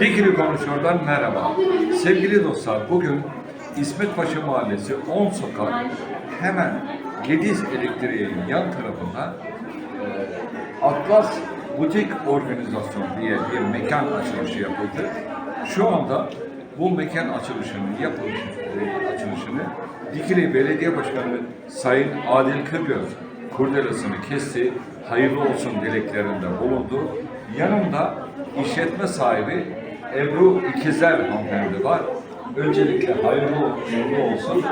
Dikili Konuşuyor'dan merhaba. Sevgili dostlar, bugün İsmet Paşa Mahallesi 10 sokak hemen Gediz Elektriğin yan tarafında e, Atlas Butik Organizasyon diye bir mekan açılışı yapıldı. Şu anda bu mekan açılışının yapılış, e, açılışını Dikili Belediye Başkanı Sayın Adil Kırgöz kurdelasını kesti, hayırlı olsun dileklerinde bulundu. Yanımda işletme sahibi Ebru İkizler hanımefendi var. Öncelikle hayırlı uğurlu olsun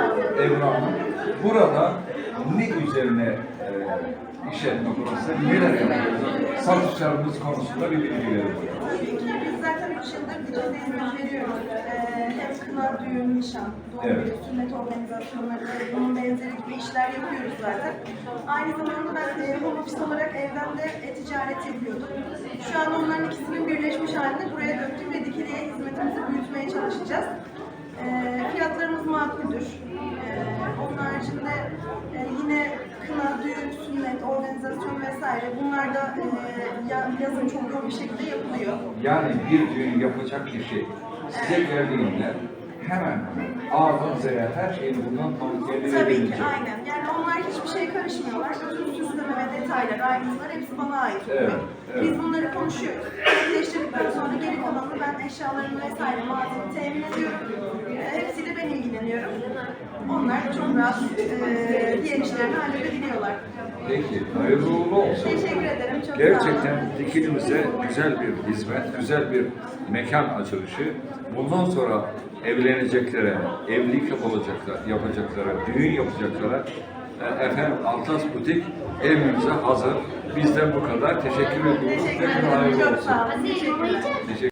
Ebru Hanım. Burada ne üzerine e, işletme burası, neler yapıyoruz? Satışlarımız konusunda bir bilgi verin. Biz zaten 3 yıldır Dikili'de hizmet veriyoruz. Ee, kına, düğün, nişan, doğum Evet. günü, sünnet organizasyonları, bunun benzeri gibi işler yapıyoruz zaten. Aynı zamanda ben e, home office olarak evden de e-ticaret yapıyordum. Şu an onların ikisinin birleşmiş halinde buraya döktük ve Dikili'ye hizmetimizi büyütmeye çalışacağız. Ee, fiyatlarımız makuldür. Ee, onun haricinde e, yine kına, düğün, sünnet, organizasyon vesaire bunlar da e, ya- yazın çok yoğun bir şekilde yapılıyor. Yani bir düğün yapacak kişi size geldiğinde hemen A'dan Z'ye her şeyini bundan tavsiye Tabii ki aynen. Yani onlar hiçbir şey karışmıyorlar. Bütün süsleme ve detaylar, ayrıntılar hepsi bana ait. Evet, evet. Biz bunları konuşuyoruz. Netleştirdikten sonra geri kalanını ben eşyalarımı vesaire malzeme temin ediyorum. Hepsiyle ben ilgileniyorum. Onlar çok rahat e, diğer işlerini halledebiliyorlar. Peki, hayırlı uğurlu olsun. Teşekkür ederim. Çok sağ olun. Gerçekten dikilimize güzel bir hizmet, güzel bir mekan açılışı. Bundan sonra evleneceklere, evlilik yapılacaklar, yapacaklara, düğün yapacaklara e, efendim Altas Butik evimize hazır. Bizden bu kadar. Teşekkür ediyoruz. Teşekkür ederim. Çok sağ olun. Teşekkürler. Teşekkür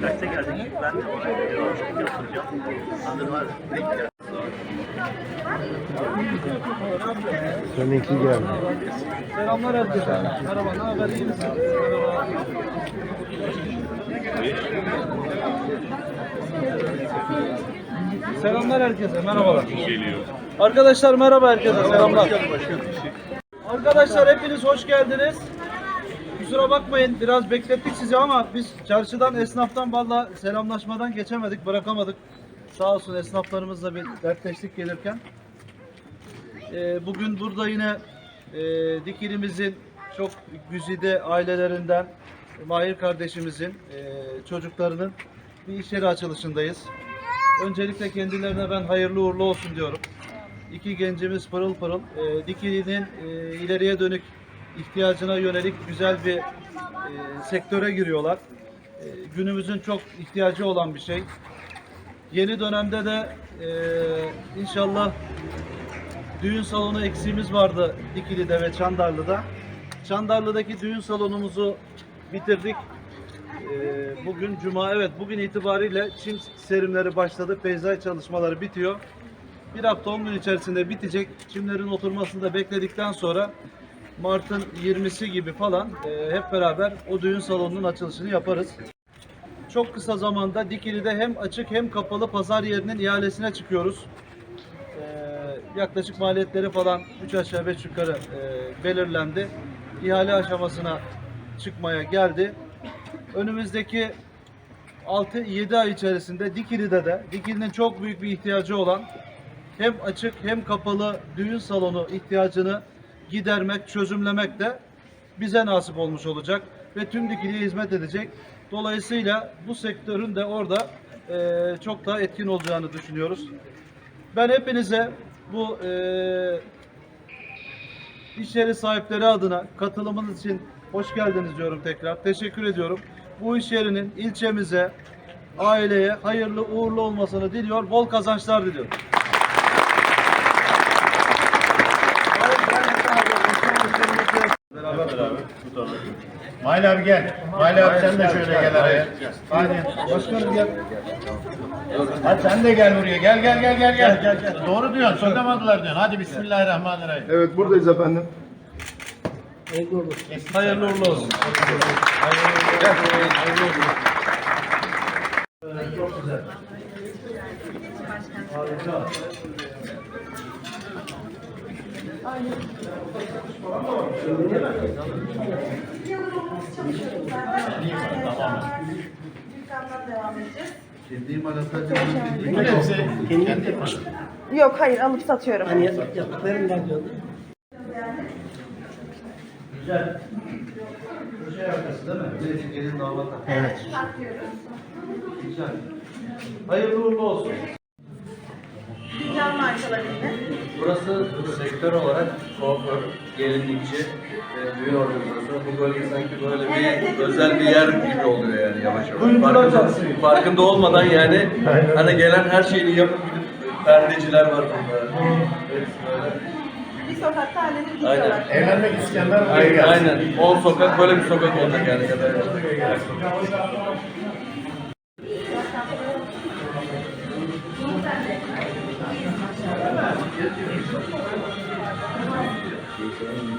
Kaçta geldin? Ben var. Seninki geldi. Selamlar herkese. Merhaba, ne haber? İyi misin? Merhaba. Selamlar herkese, merhabalar. Arkadaşlar merhaba herkese, selamlar. Arkadaşlar hepiniz hoş geldiniz. Kusura bakmayın biraz beklettik sizi ama biz çarşıdan esnaftan valla selamlaşmadan geçemedik, bırakamadık. Sağ olsun esnaflarımızla bir dertleştik gelirken. Ee, bugün burada yine e, Dikili'mizin çok güzide ailelerinden Mahir kardeşimizin e, çocuklarının bir iş yeri açılışındayız. Öncelikle kendilerine ben hayırlı uğurlu olsun diyorum. İki gencimiz pırıl pırıl e, Dikili'nin e, ileriye dönük ihtiyacına yönelik güzel bir e, sektöre giriyorlar. E, günümüzün çok ihtiyacı olan bir şey. Yeni dönemde de e, inşallah düğün salonu eksiğimiz vardı Dikili'de ve Çandarlı'da. Çandarlı'daki düğün salonumuzu bitirdik. Ee, bugün Cuma, evet bugün itibariyle çim serimleri başladı. Peyzaj çalışmaları bitiyor. Bir hafta 10 gün içerisinde bitecek. Çimlerin oturmasını da bekledikten sonra Mart'ın 20'si gibi falan e, hep beraber o düğün salonunun açılışını yaparız. Çok kısa zamanda Dikili'de hem açık hem kapalı pazar yerinin ihalesine çıkıyoruz. Ee, yaklaşık maliyetleri falan 3 aşağı 5 yukarı e, belirlendi. İhale aşamasına çıkmaya geldi. Önümüzdeki 6-7 ay içerisinde Dikili'de de Dikili'nin çok büyük bir ihtiyacı olan hem açık hem kapalı düğün salonu ihtiyacını gidermek, çözümlemek de bize nasip olmuş olacak ve tüm Dikili'ye hizmet edecek. Dolayısıyla bu sektörün de orada e, çok daha etkin olacağını düşünüyoruz. Ben hepinize bu e, iş yeri sahipleri adına katılımınız için hoş geldiniz diyorum tekrar. Teşekkür ediyorum. Bu iş yerinin ilçemize, aileye hayırlı uğurlu olmasını diliyor. Bol kazançlar diliyorum. Mahalle abi gel. Mahalle abi sen de şöyle gel araya. Hadi başkanım gel. Hadi sen de gel buraya. Gel gel gel gel gel. gel, gel. Doğru diyorsun. Sokamadılar diyorsun. Hadi bismillahirrahmanirrahim. Evet buradayız efendim. Hayırlı uğurlu olsun. Harika. Yıllarımız çalışıyoruz zaten. Yani eşyalar, dükkandan devam edeceğiz. Bunlar hepsi kendi. Yok hayır alıp satıyorum. Güzel. Köşe arkası değil mi? Gelin, gelin damat. Evet. Satıyoruz. Güzel. Hayırlı uğurlu olsun. Dükkan markalarıyla. Burası sektör olarak kuaför, gelinlikçi, e, düğün organizasyonu. Bu bölge sanki böyle bir özel bir yer gibi oluyor yani yavaş yavaş. Farkında, farkında olmadan yani hani gelen her şeyini yapıp gidip perdeciler var burada. Böyle. Bir sokakta halledip Aynen. gidiyorlar. Evlenmek isteyenler buraya Aynen, gelsin. aynen. 10 sokak böyle bir sokak olacak yani kadar.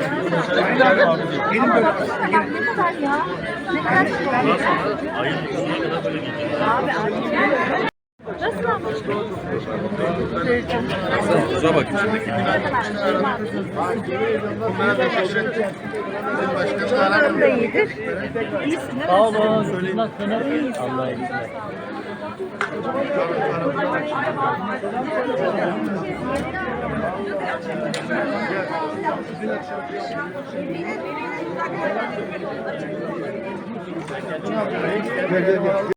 organizasyonlarla Ne kadar ya? Ne kadar Ayın sonuna kadar böyle gidecek. Abi abi. Ama? Tuza bak içindeki Umarım da iyidir. İyisin değil? Sağ olun. İyiyiz. Allah'a emanet. Gel gel gel.